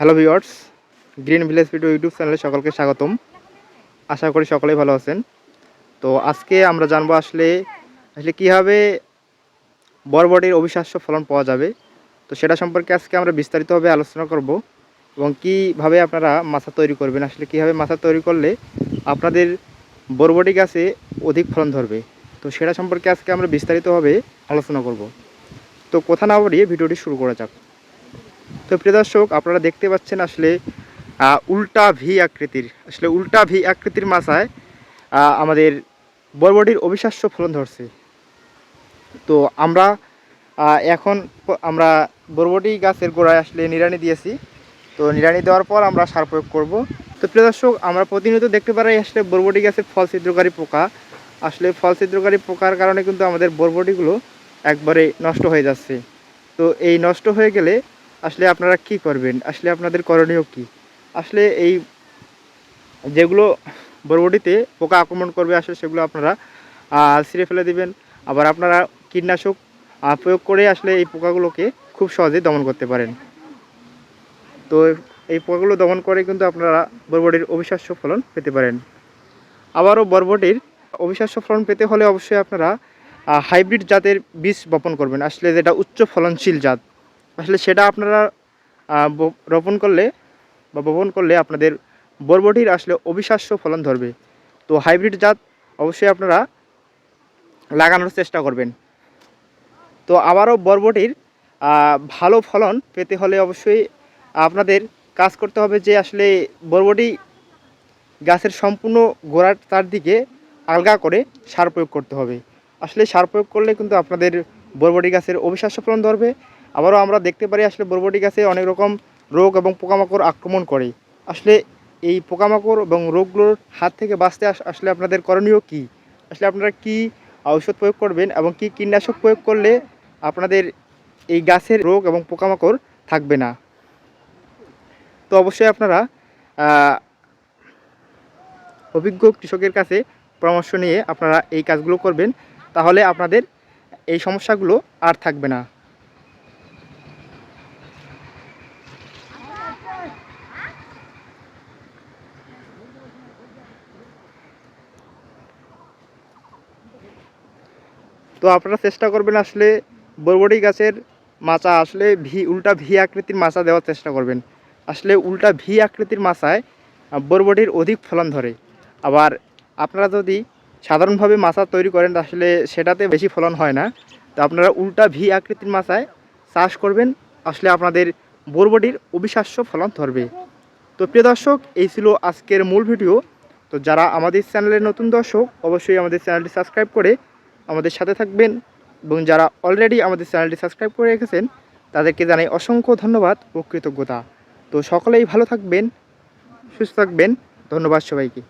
Hello viewers green village video YouTube চ্যানেলে সকলকে স্বাগতম। আশা করি সকলেই ভালো আছেন। তো আজকে আমরা জানব আসলে আসলে কীভাবে বরবটির অবিশ্বাস্য ফলন পাওয়া যাবে। তো সেটা সম্পর্কে আজকে আমরা বিস্তারিতভাবে আলোচনা করব এবং কীভাবে আপনারা মাছা তৈরি করবেন, আসলে কীভাবে মাছা তৈরি করলে আপনাদের বরবটি গাছে অধিক ফলন ধরবে। তো সেটা সম্পর্কে আজকে আমরা বিস্তারিতভাবে আলোচনা করব। তো কথা না বাড়িয়ে ভিডিওটি শুরু করা যাক। তো প্রিয় দর্শক, আপনারা দেখতে পাচ্ছেন আসলে উল্টা ভি আকৃতির, আসলে উল্টা ভি আকৃতির মাছায় আমাদের বরবটির অবিশ্বাস্য ফলন ধরছে। তো আমরা এখন আমরা বরবটি গাছের গোড়ায় আসলে নিড়ানি দিয়েছি। তো নিড়ানি দেওয়ার পর আমরা সার প্রয়োগ করব। তো প্রিয় দর্শক, আমরা প্রতিনিয়ত দেখতে পারি আসলে বরবটি গাছের ফল ছিদ্রকারী পোকা। আসলে ফল ছিদ্রকারী পোকার কারণে কিন্তু আমাদের বরবটিগুলো একবারে নষ্ট হয়ে যাচ্ছে। তো এই নষ্ট হয়ে গেলে আসলে আপনারা কি করবেন? আসলে আপনাদের করণীয় কি? আসলে এই যেগুলো বরবটিতে পোকা আক্রমণ করবে, আসলে সেগুলো আপনারা ছিঁড়ে ফেলে দিবেন। আবার আপনারা কীটনাশক প্রয়োগ করে আসলে এই পোকাগুলোকে খুব সহজেই দমন করতে পারেন। তো এই পোকাগুলো দমন করে কিন্তু আপনারা বরবটির অবিশ্বাস্য ফলন পেতে পারেন। আবারও বরবটির অবিশ্বাস্য ফলন পেতে হলে অবশ্যই আপনারা হাইব্রিড জাতের বীজ বপন করবেন। আসলে যেটা উচ্চ ফলনশীল জাত। আসলে সেটা আপনারা রোপণ করলে বা বপন করলে আপনাদের বরবটির আসলে অবিশ্বাস্য ফলন ধরবে। তো হাইব্রিড জাত অবশ্যই আপনারা লাগানোর চেষ্টা করবেন। তো আবারও বরবটির ভালো ফলন পেতে হলে অবশ্যই আপনাদের কাজ করতে হবে যে আসলে বরবটি গাছের সম্পূর্ণ গোড়ার তার দিকে আলগা করে সার প্রয়োগ করতে হবে। আসলে সার প্রয়োগ করলে কিন্তু আপনাদের বরবটি গাছের অবিশ্বাস্য ফলন ধরবে আবারও আমরা দেখতে পারি আসলে বরবটি গাছে অনেক রকম রোগ এবং পোকামাকড় আক্রমণ করে। আসলে এই পোকামাকড় এবং রোগগুলোর হাত থেকে বাঁচতে আস- আসলে আপনাদের করণীয় কি? আসলে আপনারা কি ঔষধ প্রয়োগ করবেন এবং কি কীটনাশক প্রয়োগ করলে আপনাদের এই গাছের রোগ এবং পোকামাকড় থাকবে না? তো অবশ্যই আপনারা অভিজ্ঞ কৃষকের কাছে পরামর্শ নিয়ে আপনারা এই কাজগুলো করবেন, তাহলে আপনাদের এই সমস্যাগুলো আর থাকবে না। তো আপনারা চেষ্টা করবেন আসলে বরবটি গাছের মাচা আসলে ভি, উল্টা ভি আকৃতির মাচা দেওয়ার চেষ্টা করবেন। আসলে উল্টা ভি আকৃতির মাচায় বরবটির অধিক ফলন ধরে। আবার আপনারা যদি সাধারণভাবে মাছা তৈরি করেন, আসলে সেটাতে বেশি ফলন হয় না। তো আপনারা উল্টা ভি আকৃতির মাচায় চাষ করবেন, আসলে আপনাদের বরবটির অবিশ্বাস্য ফলন ধরবে। তো প্রিয় দর্শক, এই ছিল আজকের মূল ভিডিও। তো যারা আমাদের চ্যানেলের নতুন দর্শক, অবশ্যই আমাদের চ্যানেলটি সাবস্ক্রাইব করে আমাদের সাথে থাকবেন এবং যারা অলরেডি আমাদের চ্যানেলটি সাবস্ক্রাইব করে রেখেছেন, তাদেরকে জানাই অসংখ্য ধন্যবাদ ও কৃতজ্ঞতা। তো সকলেই ভালো থাকবেন, সুস্থ থাকবেন। ধন্যবাদ সবাইকে।